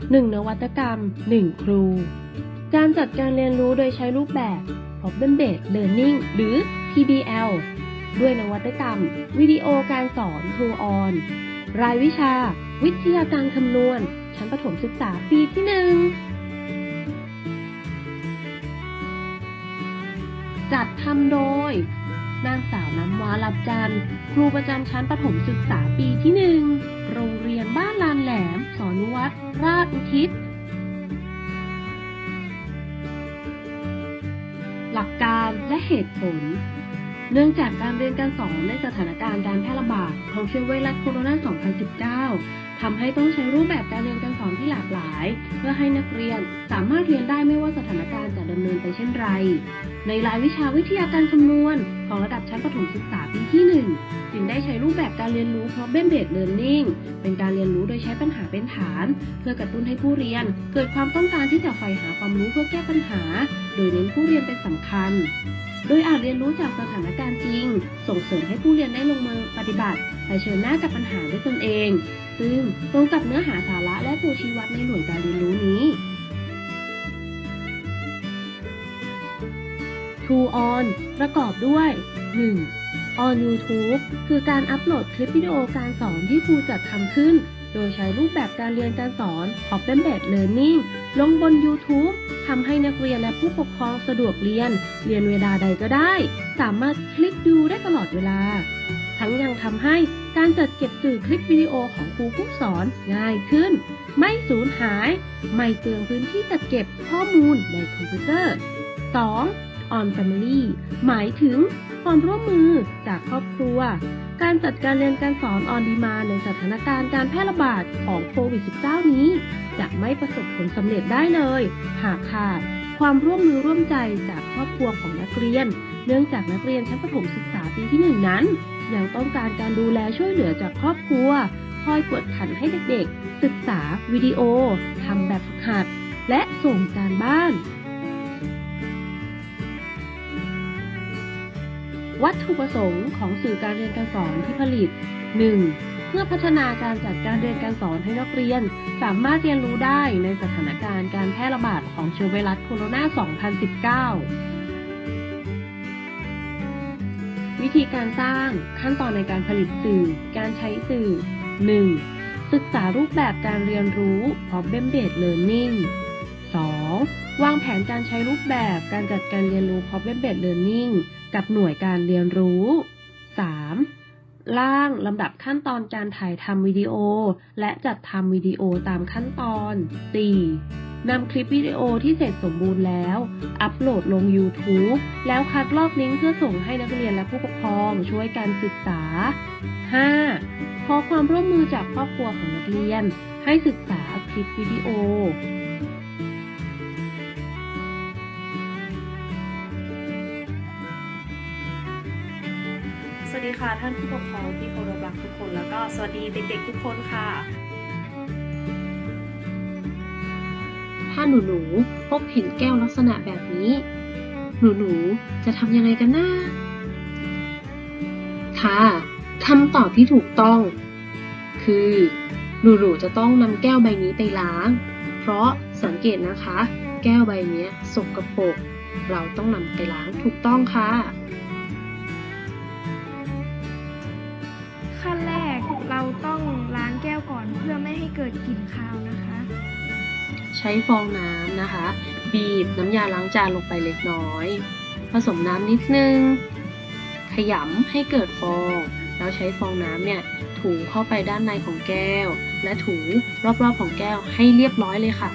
1. นนวัตกรรม 1. ครู การจัดการเรียนรู้โดยใช้รูปแบบ Problem Based Learning หรือ PBL ด้วยนวัตกรรม วิดีโอการสอน t r u On รายวิชา วิทยาการคำนวณ ชั้นประถมศึกษาปีที่ 1 จัดทำโดย นางสาวน้ำว้ารับจันครูประจำชั้นประถมศึกษาปีที่ 1 คิด หลักการและเหตุผล เนื่องจากการเรียนการสอนในสถานการณ์การแพร่ระบาดของเชื้อไวรัสโคโรนา 2019 ทำให้ต้องใช้รูปแบบการเรียนการสอนที่หลากหลาย เพื่อให้นักเรียนสามารถเรียนได้ไม่ว่าสถานการณ์จะดำเนินไปเช่นไร ในรายวิชาวิทยาการคำนวณ ของระดับชั้นประถมศึกษาปีที่ 1 จึงได้ใช้รูปแบบการเรียนรู้ problem based learning เป็นการเรียนรู้โดยใช้ปัญหาเป็นฐาน เพื่อกระตุ้นให้ผู้เรียน เกิดความต้องการที่จะใฝ่หาความรู้เพื่อแก้ปัญหา โดยเน้นผู้เรียนเป็นสำคัญ โดยอาจเรียนรู้จากสถานการณ์จริง ส่งเสริมให้ผู้เรียนได้ลงมือปฏิบัติเผชิญหน้ากับปัญหาด้วยตนเอง ซึ่งตรงกับเนื้อหาสาระและตัวชี้วัดในหน่วยการเรียนรู้นี้ True On ประกอบด้วย 1. On YouTube คือการอัปโหลดคลิปวิดีโอการสอนที่ครูจัดทำขึ้น โดยใช้รูปแบบการเรียนการสอน Problem Based Learning ลงบน YouTube ทำให้นักเรียนและผู้ปกครองสะดวกเรียน เรียนเวลาใดก็ได้ สามารถคลิกดูได้ตลอดเวลา ทั้งยังทำให้การจัดเก็บสื่อคลิปวิดีโอของครูผู้สอนง่ายขึ้น ไม่สูญหาย ไม่เปลืองพื้นที่จัดเก็บข้อมูลในคอมพิวเตอร์ 2. On Family หมายถึงความร่วมมือจากครอบครัว การจัดการเรียนการสอน on demand ในสถานการณ์การแพร่ระบาดของโควิด -19 นี้ จะไม่ประสบผลสำเร็จได้เลย หากขาดความร่วมมือร่วมใจจากครอบครัวของนักเรียน เนื่องจากนักเรียนชั้นประถมศึกษาปีที่หนึ่งนั้น ยังต้องการการดูแลช่วยเหลือจากครอบครัว คอยกวดขันให้เด็กๆ ศึกษาวิดีโอทำแบบฝึกหัด และส่งการบ้าน วัตถุประสงค์ของสื่อการเรียนการสอนที่ผลิต 1. เพื่อพัฒนาการจัดการเรียนการสอนให้นักเรียน สามารถเรียนรู้ได้ในสถานการณ์การแพร่ระบาดของเชื้อไวรัสโคโรนา 2019 วิธีการสร้างขั้นตอนในการผลิตสื่อ การใช้สื่อ 1. ศึกษารูปแบบการเรียนรู้ Problem Based Learning 2. วางแผนการใช้รูปแบบการจัดการเรียนรู้ Problem Based Learning กับหน่วยการเรียนรู้ 3. ร่างลำดับขั้นตอนการถ่ายทำวิดีโอ และจัดทำวิดีโอตามขั้นตอน 4. นำคลิปวิดีโอที่เสร็จสมบูรณ์แล้ว อัปโหลดลง YouTube แล้วคัดลอกลิงก์เพื่อส่งให้นักเรียนและผู้ปกครองช่วยการศึกษา 5. ขอความร่วมมือจากครอบครัวของนักเรียน ให้ศึกษาคลิปวิดีโอ สวัสดีค่ะท่านผู้ปกครองที่เคารพรักทุกคน แล้วก็สวัสดีเด็กๆทุกคนค่ะ ถ้าหนูหนูๆพบเห็นแก้วลักษณะแบบนี้หนูหนูๆจะทำยังไงกันนะค่ะคำตอบที่ถูกต้อง คือหนูหนูๆจะต้องนำแก้วใบนี้ไปล้าง เพราะสังเกตนะคะ แก้วใบนี้สกปรกเราต้องนำไปล้างถูกต้องค่ะ ดกลิ่นคาวนะคะ ใช้ฟองน้ำนะคะ บีบน้ำยาล้างจานลงไปเล็กน้อย ผสมน้ำนิดนึง ขยำให้เกิดฟอง แล้วใช้ฟองน้ำเนี่ยถูเข้าไปด้านในของแก้ว และถูรอบๆของแก้วให้เรียบร้อยเลยค่ะ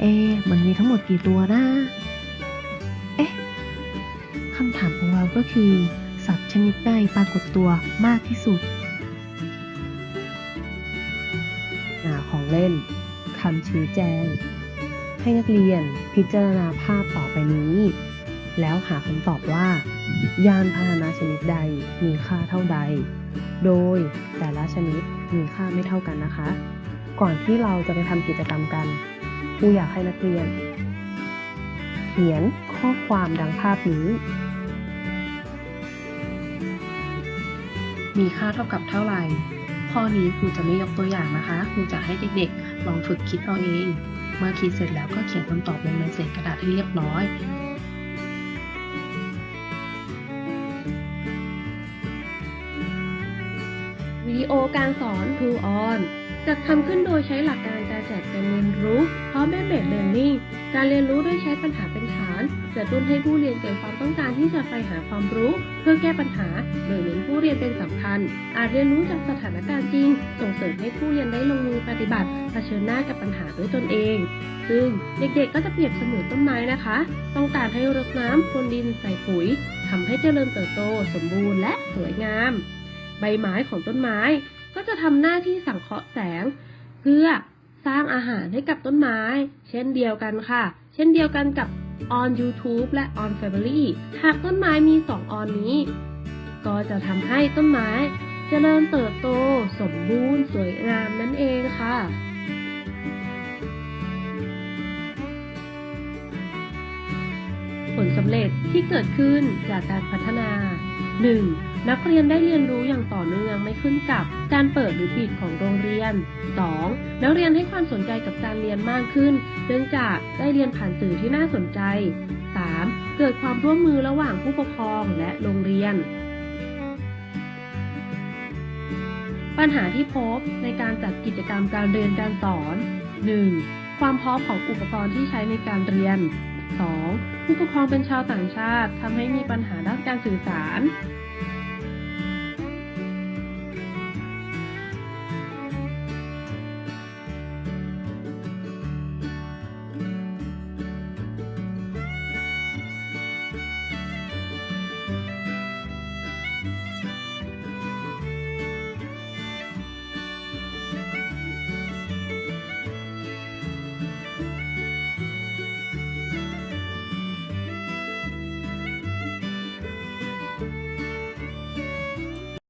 เอะมันมีทั้งหมดกี่ตัวนะ เอ๊ะคำถามของเราก็คือ สัตว์ชนิดใดปรากฏตัวมากที่สุดหาของเล่นคำชี้แจง ให้นักเรียนพิจารณาภาพต่อไปนี้ แล้วหาคำตอบว่า ยานพาหนะชนิดใดมีค่าเท่าใด โดยแต่ละชนิดมีค่าไม่เท่ากันนะคะ ก่อนที่เราจะไปทำกิจกรรมกัน รูอยากให้นักเรียน เขียนข้อความดังภาพนี้ มีค่าเท่ากับเท่าไหร่ ข้อนี้ครูจะไม่ยกตัวอย่างนะคะ ครูจะให้เด็กๆ ลองฝึกคิดเอาเอง เมื่อคิดเสร็จแล้วก็เขียนคำตอบลงในเศษกระดาษให้เรียบร้อยวิดีโอการสอน To On จัดทำขึ้นโดยใช้หลักการ การจัดการเรียนรู้พร้อม Embedded Learning การเรียนรู้โดยใช้ปัญหาเป็นฐานกระตุ้นให้ผู้เรียนเกิดความต้องการที่จะไปหาความรู้ เพื่อแก้ปัญหา โดยเน้นผู้เรียนเป็นสำคัญ อาจเรียนรู้จากสถานการณ์จริง ส่งเสริมให้ผู้เรียนได้ลงมือปฏิบัติเผชิญหน้ากับปัญหาด้วยตนเอง ซึ่งเด็กๆ ก็จะเปรียบเสมือนต้นไม้นะคะ ต้องการให้รดน้ำพรวนดินใส่ปุ๋ยทำให้เจริญเติบโต สมบูรณ์และสวยงาม ใบไม้ของต้นไม้ ก็จะทำหน้าที่สังเคราะห์แสง เพื่อ สร้างอาหารให้กับต้นไม้ เช่นเดียวกันค่ะ เช่นเดียวกันกับ on YouTube และ on Family หากต้นไม้มี 2 ออนี้ ก็จะทำให้ต้นไม้เจริญเติบโต สมบูรณ์ สวยงามนั่นเองค่ะ ลสำเร็จที่เกิดขึ้นจากการพัฒนา 1. นักเรียนได้เรียนรู้อย่างต่อเนื่องไม่ขึ้นกับการเปิดหรือปิดของโรงเรียน 2. นักเรียนให้ความสนใจกับการเรียนมากขึ้น เนื่องจากได้เรียนผ่านสื่อที่น่าสนใจ 3. เกิดความร่วมมือระหว่างผู้ปกครองและโรงเรียน ปัญหาที่พบในการจัดกิจกรรมการเรียนการสอน 1. ความพร้อมของอุปกรณ์ที่ใช้ในการเรียน 2. ผู้ปกครองเป็นชาวต่างชาติทำให้มีปัญหาด้านการสื่อสาร